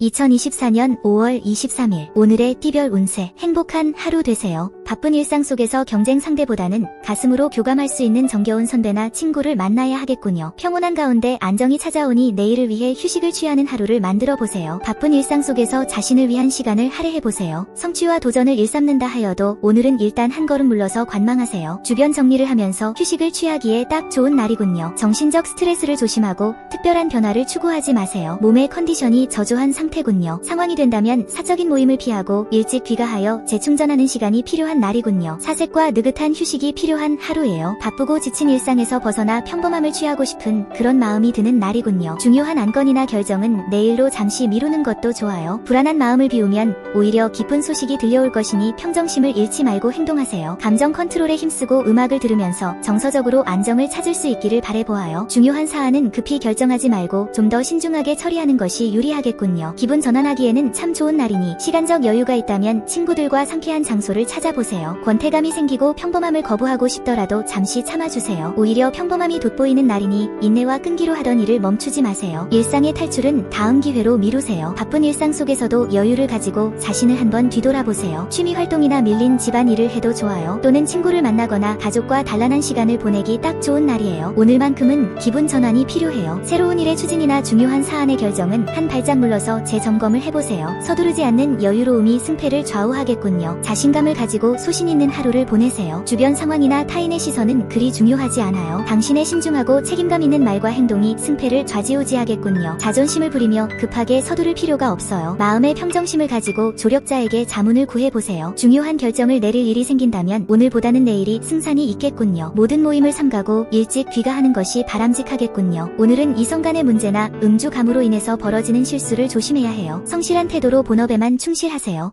2024년 5월 23일 오늘의 띠별 운세 행복한 하루 되세요. 바쁜 일상 속에서 경쟁 상대보다는 가슴으로 교감할 수 있는 정겨운 선배나 친구를 만나야 하겠군요. 평온한 가운데 안정이 찾아오니 내일을 위해 휴식을 취하는 하루를 만들어 보세요. 바쁜 일상 속에서 자신을 위한 시간을 할애해 보세요. 성취와 도전을 일삼는다 하여도 오늘은 일단 한 걸음 물러서 관망하세요. 주변 정리를 하면서 휴식을 취하기에 딱 좋은 날이군요. 정신적 스트레스를 조심하고 특별한 변화를 추구하지 마세요. 몸의 컨디션이 저조한 상태군요. 상황이 된다면 사적인 모임을 피하고 일찍 귀가하여 재충전하는 시간이 필요한 날이군요. 사색과 느긋한 휴식이 필요한 하루예요. 바쁘고 지친 일상에서 벗어나 평범함을 취하고 싶은 그런 마음이 드는 날이군요. 중요한 안건이나 결정은 내일로 잠시 미루는 것도 좋아요. 불안한 마음을 비우면 오히려 기쁜 소식이 들려올 것이니 평정심을 잃지 말고 행동하세요. 감정 컨트롤에 힘쓰고 음악을 들으면서 정서적으로 안정을 찾을 수 있기를 바래보아요. 중요한 사안은 급히 결정하지 말고 좀 더 신중하게 처리하는 것이 유리하겠군요. 기분 전환하기에는 참 좋은 날이니 시간적 여유가 있다면 친구들과 상쾌한 장소를 찾아보세요. 권태감이 생기고 평범함을 거부하고 싶더라도 잠시 참아주세요. 오히려 평범함이 돋보이는 날이니 인내와 끈기로 하던 일을 멈추지 마세요. 일상의 탈출은 다음 기회로 미루세요. 바쁜 일상 속에서도 여유를 가지고 자신을 한번 뒤돌아보세요. 취미 활동이나 밀린 집안 일을 해도 좋아요. 또는 친구를 만나거나 가족과 단란한 시간을 보내기 딱 좋은 날이에요. 오늘만큼은 기분 전환이 필요해요. 새로운 일의 추진이나 중요한 사안의 결정은 한 발짝 물러서 재점검을 해보세요. 서두르지 않는 여유로움이 승패를 좌우하겠군요. 자신감을 가지고 소신 있는 하루를 보내세요. 주변 상황이나 타인의 시선은 그리 중요하지 않아요. 당신의 신중하고 책임감 있는 말과 행동이 승패를 좌지우지하겠군요. 자존심을 부리며 급하게 서두를 필요가 없어요. 마음의 평정심을 가지고 조력자에게 자문을 구해보세요. 중요한 결정을 내릴 일이 생긴다면 오늘보다는 내일이 승산이 있겠군요. 모든 모임을 삼가고 일찍 귀가하는 것이 바람직하겠군요. 오늘은 이성 간의 문제나 음주 감으로 인해서 벌어지는 실수를 조심해야 해요. 성실한 태도로 본업에만 충실하세요.